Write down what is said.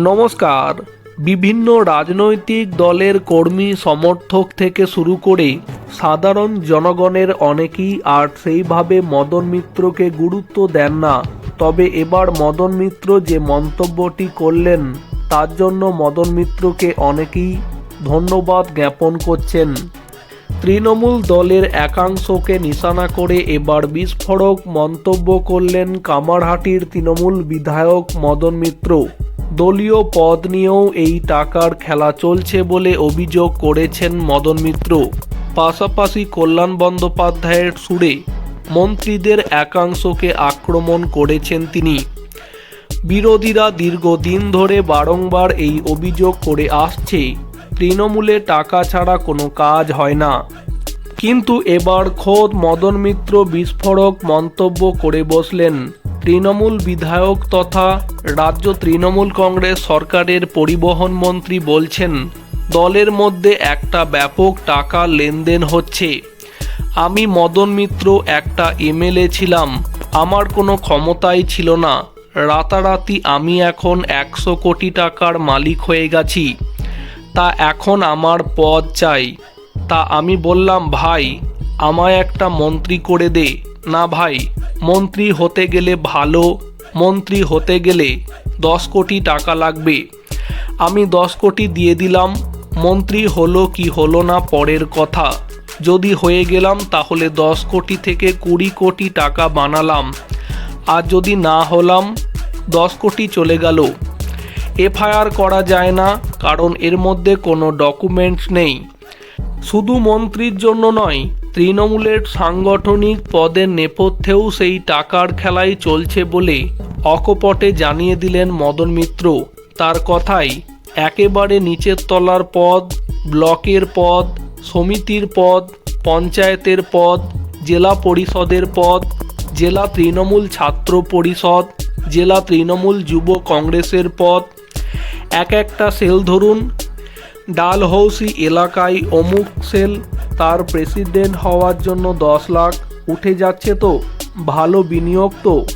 নমস্কার। বিভিন্ন রাজনৈতিক দলের কর্মী সমর্থক থেকে শুরু করে সাধারণ জনগণের অনেকেই আর সেইভাবে মদন মিত্রকে গুরুত্ব দেন না। তবে এবার মদন মিত্র যে মন্তব্যটি করলেন, তার জন্য মদন মিত্রকে অনেকেই ধন্যবাদ জ্ঞাপন করছেন। তৃণমূল দলের একাংশকে নিশানা করে এবার বিস্ফোরক মন্তব্য করলেন কামারহাটির তৃণমূল বিধায়ক মদন মিত্র। দলীয় পদ নিয়েও এই টাকার খেলা চলছে বলে অভিযোগ করেছেন মদন মিত্র। পাশাপাশি কল্যাণ বন্দ্যোপাধ্যায়ের সুরে মন্ত্রীদের একাংশকে আক্রমণ করেছেন তিনি। বিরোধীরা দীর্ঘদিন ধরে বারংবার এই অভিযোগ করে আসছে, তৃণমূলে টাকা ছাড়া কোনো কাজ হয় না। কিন্তু এবার খোদ মদন মিত্র বিস্ফোরক মন্তব্য করে বসলেন। তৃণমূল বিধায়ক তথা রাজ্য তৃণমূল কংগ্রেস সরকারের পরিবহন মন্ত্রী বলছেন, দলের মধ্যে একটা ব্যাপক টাকা লেনদেন হচ্ছে। আমি মদন মিত্র একটা এমএলএ ছিলাম, আমার কোনো ক্ষমতাই ছিল না। রাতারাতি আমি এখন একশো কোটি টাকার মালিক হয়ে গেছি। তা এখন আমার পদ চাই। তা আমি বললাম, ভাই, আমায় একটা মন্ত্রী করে দে। না ভাই মন্ত্রী হতে গেলে ভালো, মন্ত্রী হতে গেলে দশ কোটি টাকা লাগবে। আমি দশ কোটি দিয়ে দিলাম, মন্ত্রী হলো কি হলো না পরের কথা। যদি হয়ে গেলাম তাহলে দশ কোটি থেকে কুড়ি কোটি টাকা বানালাম। আর যদি না হলাম, দশ কোটি চলে গেল। এফআইআর করা যায় না, কারণ এর মধ্যে কোনো ডকুমেন্টস নেই। শুধু মন্ত্রীর জন্য নয় তৃণমূলের সাংগঠনিক পদের নেপথ্যেও সেই টাকার খেলাই চলছে বলে অকপটে জানিয়ে দিলেন মদন মিত্র। তার কথাই, একেবারে নিচের তলার পদ, ব্লকের পদ, সমিতির পদ, পঞ্চায়েতের পদ, জেলা পরিষদের পদ, জেলা তৃণমূল ছাত্র পরিষদ, জেলা তৃণমূল যুব কংগ্রেসের পদ। এক একটা সেল ধরুন। ডালহৌসি এলাকায় অমুক সেল তার প্রেসিডেন্ট হওয়ার জন্য দশ লাখ। উঠে যাচ্ছে তো ভালো বিনিয়োগ তো।